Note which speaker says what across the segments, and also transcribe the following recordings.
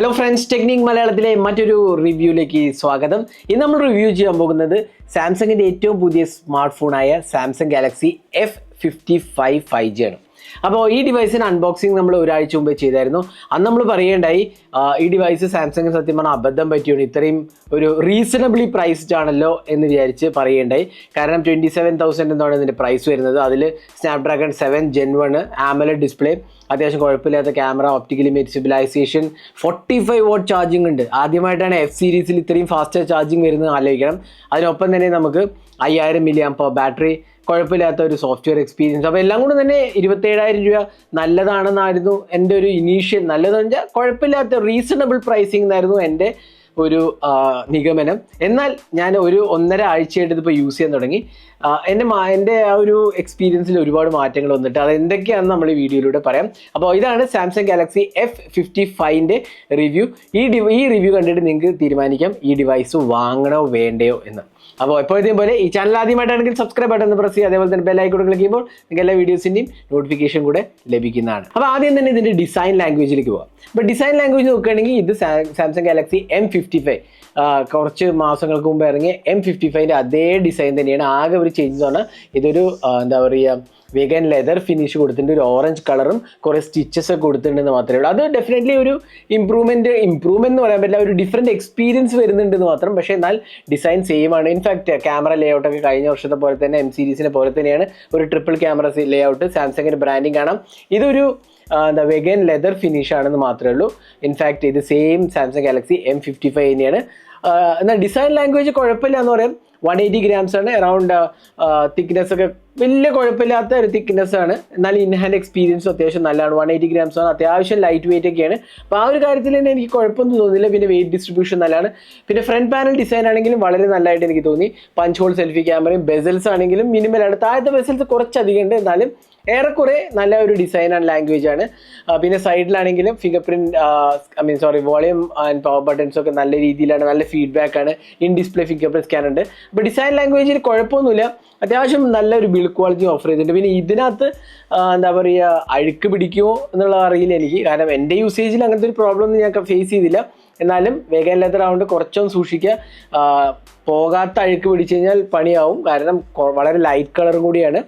Speaker 1: Hello friends technique മലയാളത്തിലെ മറ്റൊരു റിവ്യൂയിലേക്ക് സ്വാഗതം. ഇന്ന് നമ്മൾ റിവ്യൂ ചെയ്യാൻ പോകുന്നത് സാംസങ്ങിന്റെ ഏറ്റവും പുതിയ smart ഫോണായ Samsung Galaxy F fifty five five G ആണ്. അപ്പോൾ ഈ ഡിവൈസിന് അൺബോക്സിങ് നമ്മൾ ഒരാഴ്ച മുമ്പ് ചെയ്തായിരുന്നു. അന്ന് നമ്മൾ പറയേണ്ടായി ഈ ഡിവൈസ് സാംസങ്ങിന് സത്യം പറഞ്ഞാൽ അബദ്ധം പറ്റിയാണ് ഇത്രയും ഒരു റീസണബിളി പ്രൈസ്ഡ് ആണല്ലോ എന്ന് വിചാരിച്ച് പറയേണ്ടായി. കാരണം ട്വന്റി സെവൻ തൗസൻഡ് എന്നാണ് ഇതിന്റെ പ്രൈസ് വരുന്നത്. അതിൽ Snapdragon seven gen one AMOLED display അത്യാവശ്യം കുഴപ്പമില്ലാത്ത ക്യാമറ ഒപ്റ്റിക്കൽ മെരിസിബിലൈസേഷൻ ഫോർട്ടി ഫൈവ് വോട്ട് ചാർജിങ് ഉണ്ട്. ആദ്യമായിട്ടാണ് എഫ് സീരീസിൽ ഇത്രയും ഫാസ്റ്റ് ചാർജിങ് വരുന്നത് ആലോചിക്കണം. അതിനൊപ്പം തന്നെ നമുക്ക് അയ്യായിരം മില്ലി ആംപ ബാറ്ററി കുഴപ്പമില്ലാത്ത ഒരു സോഫ്റ്റ്വെയർ എക്സ്പീരിയൻസ് അപ്പോൾ എല്ലാം കൂടെ തന്നെ ഇരുപത്തേഴായിരം രൂപ നല്ലതാണെന്നായിരുന്നു എന്റെ ഒരു ഇനീഷ്യൽ നല്ലതെന്ന് വെച്ചാൽ കുഴപ്പമില്ലാത്ത റീസണബിൾ പ്രൈസിംഗ് എന്നായിരുന്നു എന്റെ ഒരു നിഗമനം. എന്നാൽ ഞാൻ ഒരു ഒന്നര ആഴ്ചയായിട്ട് ഇതിപ്പോൾ യൂസ് ചെയ്യാൻ തുടങ്ങി. എന്റെ എന്റെ ആ ഒരു എക്സ്പീരിയൻസിൽ ഒരുപാട് മാറ്റങ്ങൾ വന്നിട്ട് അത് എന്തൊക്കെയാണെന്ന് നമ്മൾ ഈ വീഡിയോയിലൂടെ പറയാം. അപ്പോൾ ഇതാണ് സാംസങ് ഗാലക്സി എഫ് ഫിഫ്റ്റി ഫൈവിന്റെ റിവ്യൂ ഈ ഈ റിവ്യൂ കണ്ടിട്ട് നിങ്ങൾക്ക് തീരുമാനിക്കാം ഈ ഡിവൈസ് വാങ്ങണോ വേണ്ടയോ എന്ന്. അപ്പോൾ എപ്പോഴത്തെയും പോലെ ഈ ചാനൽ ആദ്യമായിട്ടാണെങ്കിൽ സബ്സ്ക്രൈബ് ബട്ടൺ പ്രസ് ചെയ്യുക. അതേപോലെ തന്നെ ബെല്ലൈക്കോട് ക്ലിക്ക് ചെയ്യുമ്പോൾ നിങ്ങൾക്ക് എല്ലാ വീഡിയോസിന്റെയും നോട്ടിഫിക്കേഷൻ കൂടെ ലഭിക്കുന്നതാണ്. അപ്പോൾ ആദ്യം തന്നെ ഇതിന്റെ ഡിസൈൻ ലാംഗ്വേജിലേക്ക് പോകാം അപ്പോൾ ഡിസൈൻ ലാംഗ്വേജ് നോക്കുകയാണെങ്കിൽ ഇത് Samsung Galaxy M fifty five കുറച്ച് മാസങ്ങൾക്ക് മുമ്പ് ഇറങ്ങിയ എം ഫിഫ്റ്റി ഫൈവിന്റെ അതേ ഡിസൈൻ തന്നെയാണ്. ആകെ ഒരു ചേഞ്ച് ആണ് ഇതൊരു എന്താ പറയുക വെഗൻ ലെതർ ഫിനിഷ് കൊടുത്തിട്ടുണ്ട്. ഒരു ഓറഞ്ച് കളറും കുറേ സ്റ്റിച്ചസ് ഒക്കെ കൊടുത്തിട്ടുണ്ടെന്ന് മാത്രമേ ഉള്ളൂ. അത് ഡെഫിനറ്റ്ലി ഒരു ഇമ്പ്രൂവ്മെന്റ് ഇമ്പ്രൂവ്മെന്റ് എന്ന് പറയാൻ പറ്റില്ല. ഒരു ഡിഫറെന്റ് എക്സ്പീരിയൻസ് വരുന്നുണ്ടെന്ന് മാത്രം. പക്ഷേ എന്നാൽ ഡിസൈൻ സെയിം ആണ്. ഇൻഫാക്ട് ക്യാമറ ലേഔട്ട് ഒക്കെ കഴിഞ്ഞ വർഷത്തെ പോലെ തന്നെ എം സീരീസിനെ പോലെ തന്നെയാണ് ഒരു ട്രിപ്പിൾ ക്യാമറ ലേഔട്ട് സാംസങ്ങിന്റെ ബ്രാൻഡിങ് കാണാം. ഇതൊരു എന്താ വെഗൻ ലെതർ ഫിനിഷ് ആണെന്ന് മാത്രമേ ഉള്ളൂ. ഇൻഫാക്ട് ഇത് same Samsung Galaxy M fifty five തന്നെയാണ്. എന്നാൽ ഡിസൈൻ ലാംഗ്വേജ് കുഴപ്പമില്ല എന്ന് പറയാം. വൺ എയ്റ്റി ഗ്രാംസ് ആണ്. അറൗണ്ട് തിക്നെസ് ഒക്കെ വലിയ കുഴപ്പമില്ലാത്ത ഒരു തിക്നെസ് ആണ്. എന്നാൽ ഇൻഹാൻഡ് എക്സ്പീരിയൻസ് അത്യാവശ്യം നല്ലതാണ്. വൺ എയ്റ്റി ഗ്രാംസ് ആണ്. അത്യാവശ്യം ലൈറ്റ് വെയിറ്റ് ഒക്കെയാണ്. അപ്പോൾ ആ ഒരു കാര്യത്തിൽ തന്നെ എനിക്ക് കുഴപ്പമൊന്നും തോന്നുന്നില്ല. പിന്നെ വെയിറ്റ് ഡിസ്ട്രിബ്യൂഷൻ നല്ലതാണ്. പിന്നെ ഫ്രണ്ട് പാനൽ ഡിസൈൻ ആണെങ്കിലും വളരെ നല്ലതായിട്ട് എനിക്ക് തോന്നി. പഞ്ച് ഹോൾ സെൽഫി ക്യാമറയും ബെസൽസ് ആണെങ്കിലും മിനിമലാണ് താഴത്തെ ബെസൽസ് കുറച്ചധികം ഉണ്ട്. എന്നാലും ഏറെക്കുറെ നല്ല ഒരു ഡിസൈൻ ആൻഡ് ലാംഗ്വേജ് ആണ്. പിന്നെ സൈഡിലാണെങ്കിലും fingerprint I mean sorry volume and power buttons ഒക്കെ നല്ല രീതിയിലാണ് നല്ല ഫീഡ്ബാക്ക് ആണ്. In display finger print scan ഉണ്ട് അപ്പോൾ ഡിസൈൻ ലാംഗ്വേജിൽ കുഴപ്പമൊന്നുമില്ല. അത്യാവശ്യം നല്ലൊരു ബിൽഡ് ക്വാളിറ്റി ഓഫർ ചെയ്തിട്ടുണ്ട്. പിന്നെ ഇതിനകത്ത് എന്താ പറയുക അഴുക്ക് പിടിക്കുമോ എന്നുള്ള അറിയില്ല എനിക്ക്. കാരണം എന്റെ യൂസേജിൽ അങ്ങനത്തെ ഒരു പ്രോബ്ലം ഒന്നും ഞാൻ ഫേസ് ചെയ്തില്ല. എന്നാലും വേഗം ലെതർ ആവുകൊണ്ട് കുറച്ചൊന്ന് സൂക്ഷിക്കുക. പോകാത്ത അഴുക്ക് പിടിച്ചു കഴിഞ്ഞാൽ പണിയാവും. കാരണം വളരെ ലൈറ്റ് കളറും കൂടിയാണ്.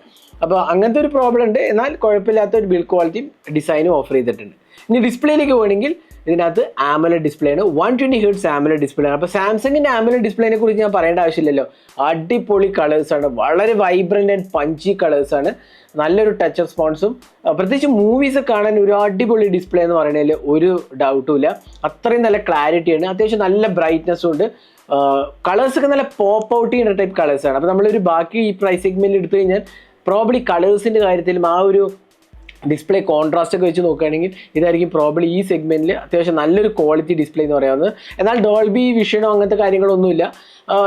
Speaker 1: അപ്പോൾ അങ്ങനത്തെ ഒരു പ്രോബ്ലം ഉണ്ട്. എന്നാൽ കുഴപ്പമില്ലാത്ത ഒരു ബിൽഡ് ക്വാളിറ്റിയും ഡിസൈനും ഓഫർ ചെയ്തിട്ടുണ്ട്. ഇനി ഡിസ്പ്ലേയിലേക്ക് പോകണമെങ്കിൽ ഇതിനകത്ത് ആമല ഡിസ്പ്ലേ ആണ്. One twenty hertz AMOLED display ആണ്. അപ്പോൾ സാംസങ്ങിന്റെ ആമല ഡിസ്പ്ലേനെ കുറിച്ച് ഞാൻ പറയേണ്ട ആവശ്യമില്ലല്ലോ. അടിപൊളി കളേഴ്സാണ് വളരെ വൈബ്രന്റ് ആൻഡ് പഞ്ചി കളേഴ്സാണ് നല്ലൊരു ടച്ച് റെസ്പോൺസും പ്രത്യേകിച്ച് മൂവീസ് കാണാൻ ഒരു അടിപൊളി ഡിസ്പ്ലേ എന്ന് പറയുന്നതിൽ ഒരു ഡൗട്ടും ഇല്ല. അത്രയും നല്ല ക്ലാരിറ്റിയാണ് അത്യാവശ്യം നല്ല ബ്രൈറ്റ്നസ്സും ഉണ്ട്. കളേഴ്സൊക്കെ നല്ല പോപ്പ് ഔട്ട് ചെയ്യുന്ന ടൈപ്പ് കളേഴ്സാണ് അപ്പോൾ നമ്മളൊരു ബാക്കി ഈ പ്രൈസ് സെഗ്മെന്റിൽ എടുത്തു കഴിഞ്ഞാൽ പ്രോബ്ലി കളേഴ്സിന്റെ കാര്യത്തിലും ആ ഒരു ഡിസ്പ്ലേ കോൺട്രാസ്റ്റ് ഒക്കെ വെച്ച് നോക്കുകയാണെങ്കിൽ ഇതായിരിക്കും പ്രോബ്ലി ഈ സെഗ്മെന്റിൽ അത്യാവശ്യം നല്ലൊരു ക്വാളിറ്റി ഡിസ്പ്ലേ എന്ന് പറയാവുന്നത്. എന്നാൽ ഡോൾബി വിഷനോ അങ്ങനത്തെ കാര്യങ്ങളൊന്നുമില്ല.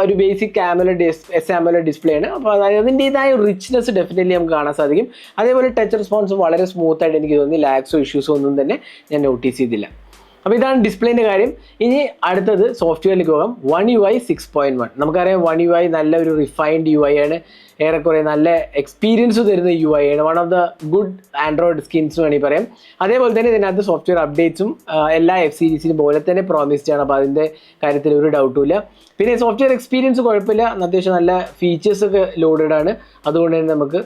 Speaker 1: ഒരു ബേസിക് ക്യാമല ഡിസ് എസ് ആമല ഡിസ്പ്ലേ ആണ്. അപ്പോൾ അതായത് അതിന്റെതായ റിച്ച്നെസ് ഡെഫിനറ്റ്ലി നമുക്ക് കാണാൻ സാധിക്കും. അതേപോലെ ടച്ച് റെസ്പോൺസ് വളരെ സ്മൂത്ത് ആയിട്ട് എനിക്ക് തോന്നി ലാക്സോ ഇഷ്യൂസോ ഒന്നും തന്നെ ഞാൻ നോട്ടീസ് ചെയ്തില്ല. അപ്പോൾ ഇതാണ് ഡിസ്പ്ലേന്റെ കാര്യം. ഇനി അടുത്തത് സോഫ്റ്റ്വെയറിലേക്ക് പോകാം. One U I six point one നമുക്കറിയാം വൺ യു ഐ നല്ല ഒരു റിഫൈൻഡ് യു ഐ ആണ്. ഏറെക്കുറെ നല്ല എക്സ്പീരിയൻസ് തരുന്ന യു ഐ ആണ്. One of the good Android skins വേണമെങ്കിൽ പറയാം. അതേപോലെ തന്നെ ഇതിനകത്ത് സോഫ്റ്റ്വെയർ അപ്ഡേറ്റ്സും എല്ലാ എഫ് സീരീസിനും പോലെ തന്നെ പ്രോമിസ്ഡ് ആണ്. അപ്പോൾ അതിന്റെ കാര്യത്തിൽ ഒരു ഡൗട്ടും ഇല്ല. പിന്നെ സോഫ്റ്റ്വെയർ എക്സ്പീരിയൻസ് കുഴപ്പമില്ല. അത്യാവശ്യം നല്ല ഫീച്ചേഴ്സ് ഒക്കെ ലോഡഡ് ആണ്. അതുകൊണ്ട് തന്നെ നമുക്ക്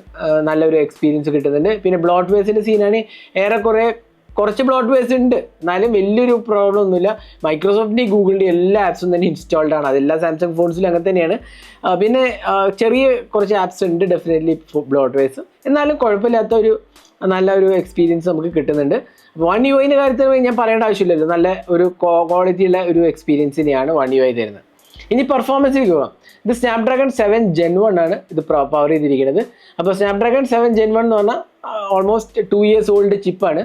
Speaker 1: നല്ലൊരു എക്സ്പീരിയൻസ് കിട്ടുന്നുണ്ട്. പിന്നെ ബ്ലോട്ട് വേസിന്റെ സീനാണ് ഏറെക്കുറെ കുറച്ച് ബ്ലോട്ട് വേസ് ഉണ്ട്. എന്നാലും വലിയൊരു പ്രോബ്ലം ഒന്നുമില്ല. മൈക്രോസോഫ്റ്റിന്റെ ഗൂഗിളിന്റെ എല്ലാ ആപ്സും തന്നെ ഇൻസ്റ്റാൾഡ് ആണ്. അതെല്ലാ സാംസങ് ഫോൺസിലും അങ്ങനെ തന്നെയാണ്. പിന്നെ ചെറിയ കുറച്ച് ആപ്സ് ഉണ്ട് ഡെഫിനറ്റ്ലി ബ്ലോട്ട് വേസ് എന്നാലും കുഴപ്പമില്ലാത്ത ഒരു നല്ല ഒരു എക്സ്പീരിയൻസ് നമുക്ക് കിട്ടുന്നുണ്ട്. വൺ യു ഐന്റെ കാര്യത്തിൽ ഞാൻ പറയേണ്ട ആവശ്യമില്ലല്ലോ. നല്ല ഒരു ക്വാളിറ്റി ഉള്ള ഒരു എക്സ്പീരിയൻസിനെയാണ് വൺ യു ഐ തരുന്നത്. ഇനി പെർഫോമൻസിലേക്ക് പോകാം ഇത് സ്നാപ്ഡ്രാഗൺ സെവൻ ജെൻ വൺ ആണ് ഇത് പവർ ചെയ്തിരിക്കുന്നത്. അപ്പോൾ സ്നാപ്ഡ്രാഗൺ സെവൻ ജെൻ വൺ എന്ന് പറഞ്ഞാൽ almost two years old ചിപ്പാണ്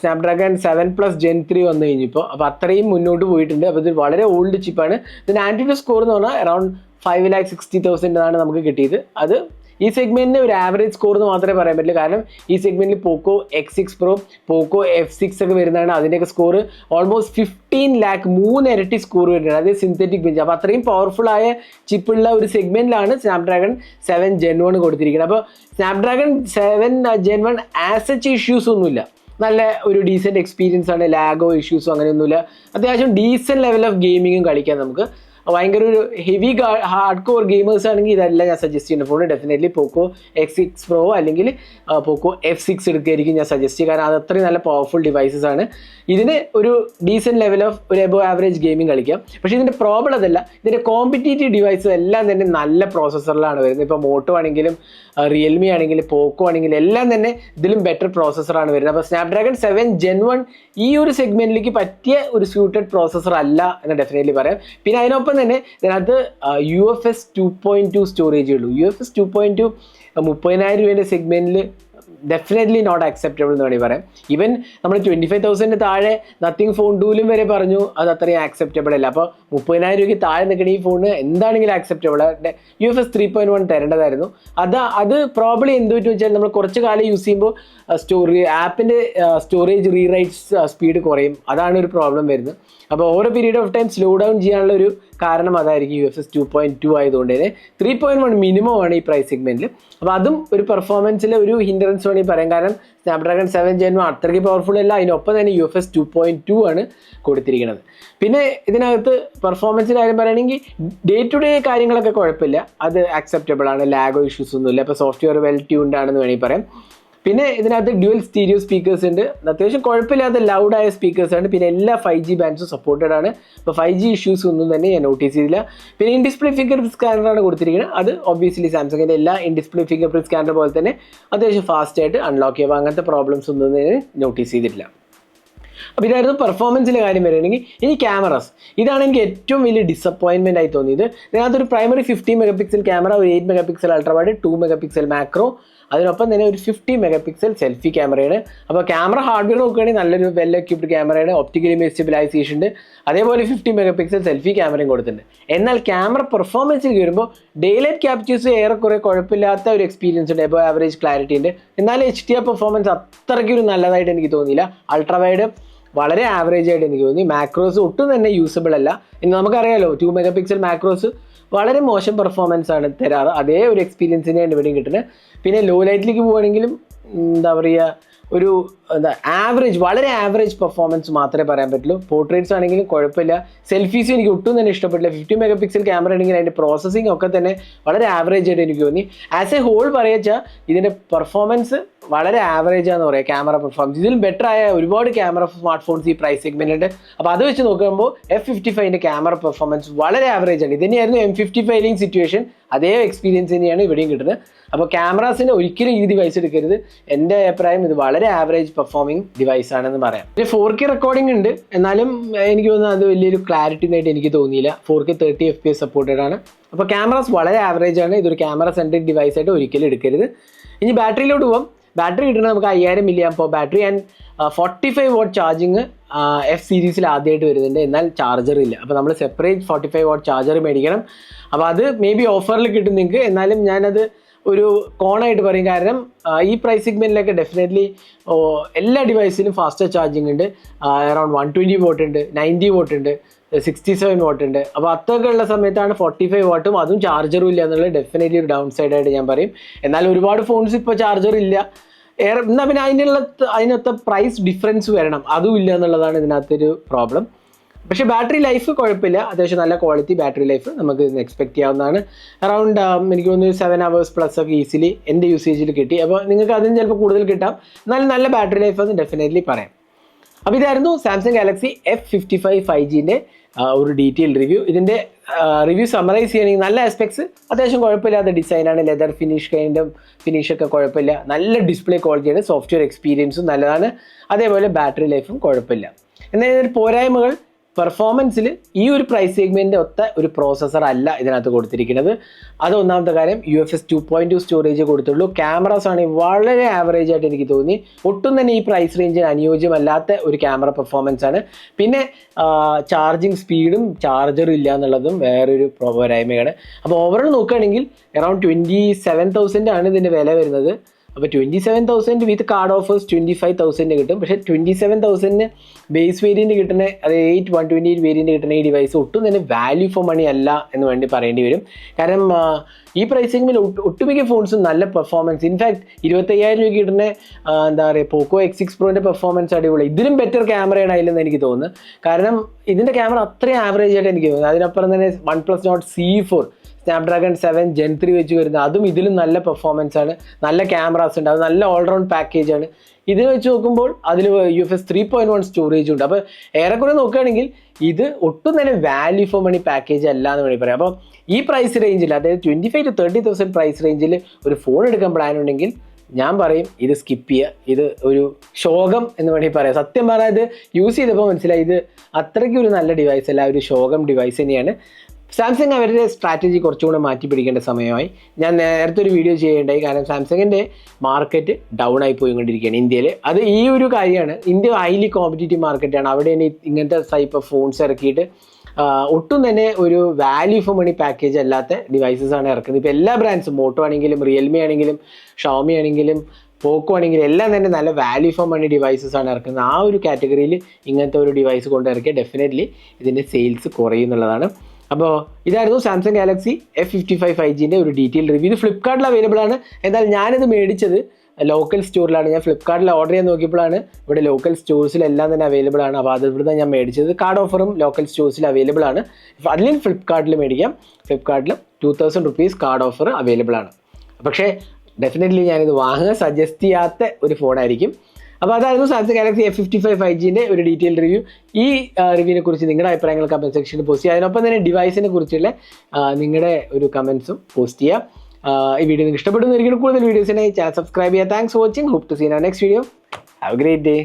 Speaker 1: Snapdragon seven plus gen three വന്നു കഴിഞ്ഞപ്പോൾ അപ്പോൾ അത്രയും മുന്നോട്ട് പോയിട്ടുണ്ട്. അപ്പോൾ ഇത് വളരെ ഓൾഡ് ചിപ്പാണ് ഇതിന് ആന്റിഡോ സ്കോർ എന്ന് പറഞ്ഞാൽ around five lakh sixty thousand ആണ് നമുക്ക് കിട്ടിയത്. അത് ഈ സെഗ്മെന്റിന് ഒരു ആവറേജ് സ്കോർ എന്ന് മാത്രമേ പറയാൻ പറ്റില്ല. കാരണം ഈ സെഗ്മെന്റിൽ Poco X six Pro Poco F six ഒക്കെ വരുന്നതാണ് അതിന്റെയൊക്കെ സ്കോർ ഓൾമോസ്റ്റ് ഫിഫ്റ്റീൻ ലാക്ക് മൂന്ന് ഇരട്ടി സ്കോർ വരുന്നുണ്ട് അത് സിന്തറ്റിക് ബെഞ്ച് അപ്പോൾ അത്രയും പവർഫുൾ ആയ ചിപ്പുള്ള ഒരു സെഗ്മെന്റിലാണ് സ്നാപ്ഡ്രാഗൺ സെവൻ ജെൻ വൺ കൊടുത്തിരിക്കുന്നത്. അപ്പോൾ Snapdragon seven gen one as such issues ഒന്നുമില്ല. നല്ല ഒരു ഡീസെന്റ് എക്സ്പീരിയൻസ് ആണ്. ലാഗോ ഇഷ്യൂസോ അങ്ങനെയൊന്നുമില്ല. അത്യാവശ്യം ഡീസെന്റ് ലെവൽ ഓഫ് ഗെയിമിങ്ങും കളിക്കാം നമുക്ക്. ഭയങ്കര ഒരു ഹെവി ഹാർഡ് കോർ ഗെയിമേഴ്സ് ആണെങ്കിൽ ഇതെല്ലാം ഞാൻ സജസ്റ്റ് ചെയ്യുന്ന phone definitely Poco X six Pro അല്ലെങ്കിൽ പോക്കോ എഫ് സിക്സ് എടുക്കുകയായിരിക്കും ഞാൻ സജസ്റ്റ് ചെയ്യുക. കാരണം അത് അത്രയും നല്ല പവർഫുൾ ഡിവൈസസ് ആണ്. ഇതിന് ഒരു ഡീസെന്റ് ലെവൽ ഓഫ് ഒരു എബോ ആവറേജ് ഗെയിമിംഗ് കളിക്കാം. പക്ഷേ ഇതിന്റെ പ്രോബ്ലം അതല്ല. ഇതിന്റെ കോമ്പറ്റേറ്റീവ് ഡിവൈസസ് എല്ലാം തന്നെ നല്ല പ്രോസസ്സറിലാണ് വരുന്നത്. ഇപ്പോൾ മോട്ടോ ആണെങ്കിലും റിയൽമി ആണെങ്കിൽ പോക്കോ ആണെങ്കിൽ എല്ലാം തന്നെ ഇതിലും ബെറ്റർ പ്രോസസ്സറാണ് വരുന്നത്. അപ്പോൾ സ്നാപ്ഡ്രാഗൺ സെവൻ ജെൻ വൺ ഈ ഒരു സെഗ്മെന്റിലേക്ക് പറ്റിയ ഒരു സ്യൂട്ടഡ് പ്രോസസ്സർ അല്ല എന്ന് ഡെഫിനറ്റ്ലി പറയാം. പിന്നെ അതിനൊപ്പം തന്നെ ഇതിനകത്ത് U F S two point two storage ഉള്ളൂ. U F S two point two മുപ്പതിനായിരം രൂപേന്റെ സെഗ്മെന്റിൽ ഡെഫിനറ്റ്ലി നോട്ട് ആക്സെപ്റ്റബിൾ എന്ന് വേണമെങ്കിൽ പറയാം. ഈവൻ നമ്മൾ ട്വന്റി ഫൈവ് തൗസൻഡ് താഴെ നത്തിങ് ഫോൺ ഡൂലും വരെ പറഞ്ഞു അത് അത്രയും ആക്സെപ്റ്റബിൾ അല്ല. അപ്പോൾ മുപ്പതിനായിരം രൂപയ്ക്ക് താഴെ നിൽക്കുന്ന ഈ ഫോണ് എന്താണെങ്കിലും acceptable U F S three point one തരേണ്ടതായിരുന്നു. അത് അത് പ്രോബ്ലി എന്ത് പറ്റുമെന്ന് വെച്ചാൽ നമ്മൾ കുറച്ച് കാലം യൂസ് ചെയ്യുമ്പോൾ സ്റ്റോറി ആപ്പിന്റെ സ്റ്റോറേജ് റീറൈറ്റ്സ് സ്പീഡ് കുറയും. അതാണ് ഒരു പ്രോബ്ലം വരുന്നത്. അപ്പോൾ ഓരോ period of time slow down ചെയ്യാനുള്ള ഒരു കാരണം അതായിരിക്കും U F S two point two ആയതുകൊണ്ട് തന്നെ ത്രീ പോയിന്റ് വൺ മിനിമം ആണ് ഈ പ്രൈസ് സെഗ്മെന്റിൽ അപ്പോൾ അതും ഒരു പെർഫോമൻസിലെ ഒരു ഹിൻഡറൻസ് വേണമെങ്കിൽ പറയാം. കാരണം സ്നാപ്ഡ്രാഗൺ സെവൻ ജെൻ അത്രയ്ക്ക് പവർഫുൾ അല്ല. അതിനൊപ്പം തന്നെ U F S two point two ആണ് കൊടുത്തിരിക്കുന്നത്. പിന്നെ ഇതിനകത്ത് പെർഫോമൻസിന്റെ കാര്യം പറയുകയാണെങ്കിൽ ഡേ ടു ഡേ കാര്യങ്ങളൊക്കെ കുഴപ്പമില്ല. അത് അക്സെപ്റ്റബിൾ ആണ്. ലാഗോ ഇഷ്യൂസ് ഒന്നുമില്ല. ഇപ്പോൾ സോഫ്റ്റ്വെയർ വെൽ ട്യൂൺഡ് ആണെന്ന് വേണമെങ്കിൽ പറയാം. പിന്നെ ഇതിനകത്ത് ഡ്യുവൽ സ്റ്റീരിയോ സ്പീക്കേഴ്സ് ഉണ്ട്. അത്യാവശ്യം കുഴപ്പമില്ലാത്ത ലൗഡായ സ്പീക്കേഴ്സ് ആണ്. പിന്നെ എല്ലാ ഫൈവ് ജി ബാൻഡ്സും സപ്പോർട്ടഡ് ആണ്. അപ്പോൾ ഫൈവ് ജി ഇഷ്യൂസ് ഒന്നും തന്നെ ഞാൻ നോട്ടീസ് ചെയ്തില്ല. പിന്നെ ഇൻ ഡിസ്പ്ലേ ഫിംഗർ സ്കാനറാണ് കൊടുത്തിരിക്കുന്നത്. അത് ഒബ്വിയസ്ലി സാംസങ്ങിന്റെ എല്ലാ in display finger print scanner പോലെ തന്നെ അത്യാവശ്യം ഫാസ്റ്റ് ആയിട്ട് അൺലോക്ക് ചെയ്യുക. അങ്ങനത്തെ പ്രോബ്ലംസ് ഒന്നും തന്നെ നോട്ടീസ് ചെയ്തിട്ടില്ല. അപ്പോൾ ഇതായിരുന്നു പെർഫോമൻസിന്റെ കാര്യം വരികയാണെങ്കിൽ ഇനി ക്യാമറസ് ഇതാണ് എനിക്ക് ഏറ്റവും വലിയ ഡിസപ്പോയിൻമെന്റ് ആയി തോന്നിയത്. ഇതിനകത്തൊരു primary fifty mega pixel camera ഒരു eight megapixel ultrawide two megapixel macro അതിനൊപ്പം തന്നെ ഒരു ഫിഫ്റ്റി മെഗാ പിക്സൽ സെൽഫി ക്യാമറയാണ് അപ്പോൾ ക്യാമറ ഹാർഡ്വെയർ നോക്കുകയാണെങ്കിൽ നല്ലൊരു വെൽ എക്യുപ്ഡ് ക്യാമറയാണ് ഒപ്റ്റിക്കൽ ഇമേജ് സ്റ്റെബിലൈസേഷൻ ഉണ്ട് അതേപോലെ ഫിഫ്റ്റി മെഗാ പിക്സൽ സെൽഫി ക്യാമറയും കൊടുത്തിട്ടുണ്ട്. എന്നാൽ ക്യാമറ പെർഫോമൻസിൽ വരുമ്പോൾ ഡേ ലൈറ്റ് ക്യാപ്ചേഴ്സ് ഏറെക്കുറെ കുഴപ്പമില്ലാത്ത ഒരു എക്സ്പീരിയൻസ് ഉണ്ട്. എബോ ആവറേജ് ക്ലാരിറ്റി ഉണ്ട് എന്നാൽ എച്ച് ഡി ആർ പെർഫോമൻസ് അത്രയ്ക്കൊരു നല്ലതായിട്ട് എനിക്ക് തോന്നിയില്ല. അൾട്രാവൈഡ് വളരെ ആവറേജ് ആയിട്ട് എനിക്ക് തോന്നി. മാക്രോസ് ഒട്ടും തന്നെ യൂസബിൾ അല്ല. ഇനി നമുക്കറിയാലോ ടു മെഗാ പിക്സൽ മാക്രോസ് വളരെ മോശം പെർഫോമൻസ് ആണ് തരാറ്. അതേ ഒരു എക്സ്പീരിയൻസ് തന്നെയാണ് ഇവിടെയും കിട്ടുന്നത്. പിന്നെ ലോ ലൈറ്റിലേക്ക് പോവുകയാണെങ്കിലും എന്താ പറയുക ഒരു എന്താ ആവറേജ് വളരെ ആവറേജ് പെർഫോമൻസ് മാത്രമേ പറയാൻ പറ്റുള്ളൂ. പോർട്രേറ്റ്സ് ആണെങ്കിലും കുഴപ്പമില്ല. സെൽഫീസ് എനിക്ക് ഒട്ടും തന്നെ ഇഷ്ടപ്പെട്ടില്ല. ഫിഫ്റ്റി മെഗാ പിക്സൽ ക്യാമറ ആണെങ്കിൽ അതിന്റെ പ്രോസസ്സിംഗ് ഒക്കെ തന്നെ വളരെ ആവറേജ് ആയിട്ട് എനിക്ക് തോന്നി. ആസ് എ ഹോൾ പറയുക ഇതിന്റെ പെർഫോമൻസ് വളരെ ആവറേജ് ആണെന്ന് പറയാം ക്യാമറ പെർഫോമൻസ് ഇതിൽ ബെറ്റർ ആയ ഒരുപാട് ക്യാമറ സ്മാർട്ട് ഫോൺസ് ഈ പ്രൈസ് സെഗ്മെന്റ് ഉണ്ട്. അപ്പോൾ അത് വെച്ച് നോക്കുമ്പോൾ എഫ് ഫിഫ്റ്റി ഫൈവിന്റെ ക്യാമറ പെർഫോമൻസ് വളരെ ആവറേജ് ആണ്. ഇത് തന്നെയായിരുന്നു എം ഫിഫ്റ്റി ഫൈവിലെയും സിറ്റുവേഷൻ അതേ എക്സ്പീരിയൻസ് തന്നെയാണ് ഇവിടെയും കിട്ടുന്നത്. അപ്പോൾ ക്യാമറാസിന് ഒരിക്കലും ഈ ഡിവൈസ് എടുക്കരുത്. എന്റെ അഭിപ്രായം ഇത് വളരെ ആവറേജ് പെർഫോമിംഗ് ഡിവൈസ് ആണെന്ന് പറയാം. പിന്നെ ഫോർ കെ റെക്കോർഡിംഗ് ഉണ്ട്. എന്നാലും എനിക്ക് തോന്നുന്നു അത് വലിയൊരു ക്ലാരിറ്റി ആയിട്ട് എനിക്ക് തോന്നിയില്ല. Four K thirty F P S supported ആണ്. അപ്പോൾ ക്യാമറാസ് വളരെ ആവറേജ് ആണ്. ഇതൊരു ക്യാമറ സെൻട്രിക് ഡിവൈസ് ആയിട്ട് ഒരിക്കലും എടുക്കരുത്. ഇനി ബാറ്ററിയിലോട്ട് പോകാം ബാറ്ററി കിട്ടുന്നത് നമുക്ക് അയ്യായിരം മില്ലി ആകുമ്പോൾ battery and forty five watt charging F സീരീസിൽ ആദ്യമായിട്ട് വരുന്നുണ്ട്. എന്നാൽ ചാർജർ ഇല്ല. അപ്പോൾ നമ്മൾ separate forty five watt charger മേടിക്കണം. അപ്പോൾ അത് മേ ബി ഓഫറിൽ കിട്ടും നിങ്ങൾക്ക് എന്നാലും ഞാനത് ഒരു കോണായിട്ട് പറയും. കാരണം ഈ പ്രൈസ് സെഗ്മെന്റിലൊക്കെ ഡെഫിനറ്റ്ലി എല്ലാ ഡിവൈസിലും ഫാസ്റ്റർ ചാർജിങ് ഉണ്ട്. അറൗണ്ട് വൺ ട്വന്റി വോട്ട് ഉണ്ട് നയന്റി വോട്ട് ഉണ്ട് സിക്സ്റ്റി സെവൻ വാട്ട് ഉണ്ട്. അപ്പോൾ അതൊക്കെ ഉള്ള സമയത്താണ് ഫോർട്ടി ഫൈവ് വാട്ടും അതും ചാർജറും ഇല്ല എന്നുള്ളത് ഡെഫിനറ്റ്ലി ഒരു ഡൗൺ സൈഡായിട്ട് ഞാൻ പറയും. എന്നാൽ ഒരുപാട് ഫോൺസ് ഇപ്പോൾ ചാർജർ ഇല്ല. ഏറെ എന്നാൽ പിന്നെ അതിനുള്ള അതിനൊത്ത പ്രൈസ് ഡിഫറൻസ് വരണം. അതും ഇല്ല എന്നുള്ളതാണ് ഇതിനകത്തൊരു പ്രോബ്ലം പക്ഷേ ബാറ്ററി ലൈഫ് കുഴപ്പമില്ല. അത്യാവശ്യം നല്ല ക്വാളിറ്റി ബാറ്ററി ലൈഫ് നമുക്ക് എക്സ്പെക്ട് ചെയ്യാവുന്നതാണ്. അറൗണ്ട് എനിക്ക് തോന്നുന്നു സെവൻ അവേഴ്സ് പ്ലസ് ഒക്കെ ഈസിലി എന്റെ യൂസേജിൽ കിട്ടി. അപ്പോൾ നിങ്ങൾക്ക് അതിന് ചിലപ്പോൾ കൂടുതൽ കിട്ടാം. എന്നാലും നല്ല ബാറ്ററി ലൈഫ് എന്ന് ഡെഫിനറ്റ്ലി പറയാം. അപ്പോൾ ഇതായിരുന്നു Samsung Galaxy F fifty five five ഒരു ഡീറ്റെയിൽ റിവ്യൂ ഇതിന്റെ റിവ്യൂ സമറൈസ് ചെയ്യണമെങ്കിൽ നല്ല ആസ്പെക്ട്സ് അത്യാവശ്യം കുഴപ്പമില്ലാത്ത ഡിസൈനാണ് ലെതർ ഫിനിഷ് കൈൻഡും ഫിനിഷൊക്കെ കുഴപ്പമില്ല. നല്ല ഡിസ്പ്ലേ ക്വാളിറ്റിയാണ് സോഫ്റ്റ്വെയർ എക്സ്പീരിയൻസും നല്ലതാണ്. അതേപോലെ ബാറ്ററി ലൈഫും കുഴപ്പമില്ല. എന്നാൽ ഇതിന്റെ പോരായ്മകൾ പെർഫോമൻസിൽ ഈ ഒരു പ്രൈസ് സെഗ്മെന്റ് ഒത്ത ഒരു പ്രോസസ്സർ അല്ല ഇതിനകത്ത് കൊടുത്തിരിക്കുന്നത്. അത് ഒന്നാമത്തെ കാര്യം U F S two point two storage കൊടുത്തുള്ളൂ. Cameras ആണെങ്കിൽ വളരെ ആവറേജ് ആയിട്ട് എനിക്ക് തോന്നി. ഒട്ടും തന്നെ ഈ പ്രൈസ് റേഞ്ചിന് അനുയോജ്യമല്ലാത്ത ഒരു ക്യാമറ പെർഫോമൻസ് ആണ്. പിന്നെ ചാർജിങ് സ്പീഡും ചാർജറും ഇല്ല എന്നുള്ളതും വേറൊരു പോരായ്മയാണ് അപ്പോൾ ഓവറോൾ നോക്കുകയാണെങ്കിൽ അറൗണ്ട് ട്വന്റി സെവൻ തൗസൻഡ് ആണ് ഇതിന്റെ വില വരുന്നത്. അപ്പോൾ twenty seven thousand with card offers twenty five thousand കിട്ടും. പക്ഷേ ട്വന്റി സെവൻ തൗസൻഡിന് ബേസ് വേരിയന്റ് കിട്ടുന്ന അത് eight one twenty eight variant കിട്ടുന്ന ഈ ഡിവൈസ് ഒട്ടും തന്നെ വാല്യൂ ഫോർ മണി അല്ല എന്ന് വേണ്ടി പറയേണ്ടി വരും. കാരണം ഈ പ്രൈസിംഗിൽ ഒട്ടുമിക്ക ഫോൺസും നല്ല പെർഫോമൻസ് ഇൻഫാക്ട് ഇരുപത്തയ്യായിരം രൂപ കിട്ടുന്ന എന്താ പറയുക പോക്കോ എക്സ് സിക്സ് പ്രോന്റെ പെർഫോമൻസ് അടിപൊളി. ഇതിലും ബെറ്റർ ക്യാമറയാണ് അതിലെന്ന് എനിക്ക് തോന്നുന്നു. കാരണം ഇതിന്റെ ക്യാമറ അത്രയും ആവറേജ് ആയിട്ട് എനിക്ക് തോന്നുന്നു. അതിനപ്പുറം തന്നെ OnePlus Nord C four Snapdragon seven gen three വെച്ച് വരുന്ന അതും ഇതിലും നല്ല പെർഫോമൻസ് ആണ്. നല്ല ക്യാമറാസ് ഉണ്ട്. അത് നല്ല ഓൾറൗണ്ട് പാക്കേജ് ആണ്. ഇത് വെച്ച് നോക്കുമ്പോൾ അതിൽ U F S three point one storage ഉണ്ട്. അപ്പോൾ ഏറെക്കുറെ നോക്കുകയാണെങ്കിൽ ഇത് ഒട്ടും തന്നെ വാല്യൂ ഫോർ മണി പാക്കേജ് അല്ല എന്ന് വേണമെങ്കിൽ പറയാം. അപ്പോൾ ഈ പ്രൈസ് റേഞ്ചിൽ അതായത് twenty five to thirty thousand price റേഞ്ചിൽ ഒരു ഫോൺ എടുക്കാൻ പ്ലാൻ ഉണ്ടെങ്കിൽ ഞാൻ പറയും ഇത് സ്കിപ്പ് ചെയ്യുക. ഇത് ഒരു ശോകം എന്ന് വേണമെങ്കിൽ പറയാം. സത്യം പറഞ്ഞാൽ ഇത് യൂസ് ചെയ്തപ്പോൾ മനസ്സിലായി. ഇത് അത്രയ്ക്ക് ഒരു നല്ല ഡിവൈസ് അല്ല. ഒരു ശോകം ഡിവൈസ് തന്നെയാണ്. സാംസങ് അവരുടെ സ്ട്രാറ്റജി കുറച്ചും കൂടെ മാറ്റി പിടിക്കേണ്ട സമയമായി. ഞാൻ നേരത്തെ ഒരു വീഡിയോ ചെയ്യേണ്ടായി. കാരണം സാംസങ്ങിന്റെ മാർക്കറ്റ് ഡൗൺ ആയി പോയിക്കൊണ്ടിരിക്കുകയാണ് ഇന്ത്യയിൽ അത് ഈ ഒരു കാര്യമാണ്. ഇന്ത്യ ഹൈലി കോമ്പറ്റീറ്റീവ് മാർക്കറ്റാണ് അവിടെ തന്നെ ഇങ്ങനത്തെ ടൈപ്പ് ഓഫ് ഫോൺസ് ഇറക്കിയിട്ട് ഒട്ടും തന്നെ ഒരു വാല്യൂ ഫോർ മണി പാക്കേജ് അല്ലാത്ത ഡിവൈസസ് ആണ് ഇറക്കുന്നത്. ഇപ്പോൾ എല്ലാ ബ്രാൻഡ്സും മോട്ടോ ആണെങ്കിലും റിയൽമി ആണെങ്കിലും ഷോമി ആണെങ്കിലും പോക്കോ ആണെങ്കിലും എല്ലാം തന്നെ നല്ല വാല്യൂ ഫോർ മണി ഡിവൈസസ് ആണ് ഇറക്കുന്നത്. ആ ഒരു കാറ്റഗറിയിൽ ഇങ്ങനത്തെ ഒരു ഡിവൈസ് കൊണ്ട് ഇറക്കിയ ഡെഫിനറ്റ്ലി ഇതിന്റെ സെയിൽസ് കുറയും എന്നുള്ളതാണ്. അപ്പോൾ ഇതായിരുന്നു Samsung Galaxy F fifty five five ജിന്റെ ഒരു ഡീറ്റെയിൽ റിവ്യൂ ഇത് ഫ്ലിപ്കാർട്ടിൽ അവൈലബിൾ ആണ്. എന്നാൽ ഞാനിത് മേടിച്ചത് ലോക്കൽ സ്റ്റോറിലാണ് ഞാൻ ഫ്ലിപ്കാർട്ടിൽ ഓർഡർ ചെയ്യാൻ നോക്കിയപ്പോഴാണ് ഇവിടെ ലോക്കൽ സ്റ്റോഴ്സിലെല്ലാം തന്നെ അവൈലബിൾ ആണ്. അപ്പോൾ അത് ഇവിടുന്ന് ഞാൻ മേടിച്ചത് കാർഡ് ഓഫറും ലോക്കൽ സ്റ്റോഴ്സിൽ അവൈലബിൾ ആണ്. അല്ലെങ്കിൽ ഫ്ലിപ്കാർട്ടിൽ മേടിക്കാം. ഫ്ലിപ്കാർട്ടിൽ two thousand rupees card offer available ആണ്. പക്ഷേ ഡെഫിനറ്റ്ലി ഞാനിത് വാങ്ങുക സജസ്റ്റ് ചെയ്യാത്ത ഒരു ഫോണായിരിക്കും അപ്പോൾ അതായിരുന്നു Samsung Galaxy F fifty five five ജിന്റെ ഒരു ഡീറ്റെയിൽ റിവ്യൂ ഈ റിവ്യൂവിനെ കുറിച്ച് നിങ്ങളുടെ അഭിപ്രായങ്ങൾ കമന്റ് സെക്ഷനിൽ പോസ്റ്റ് ചെയ്യുക അതിനൊപ്പം തന്നെ ഡിവൈസിനെ കുറിച്ചുള്ള നിങ്ങളുടെ ഒരു കമൻസും പോസ്റ്റ് ചെയ്യുക ഈ വീഡിയോ നിങ്ങൾക്ക് ഇഷ്ടപ്പെടുന്ന ഒരിക്കലും കൂടുതൽ വീഡിയോസിനായി ചാനൽ സബ്സ്ക്രൈബ് ചെയ്യുക. Thanks for watching hope to see in next video have great day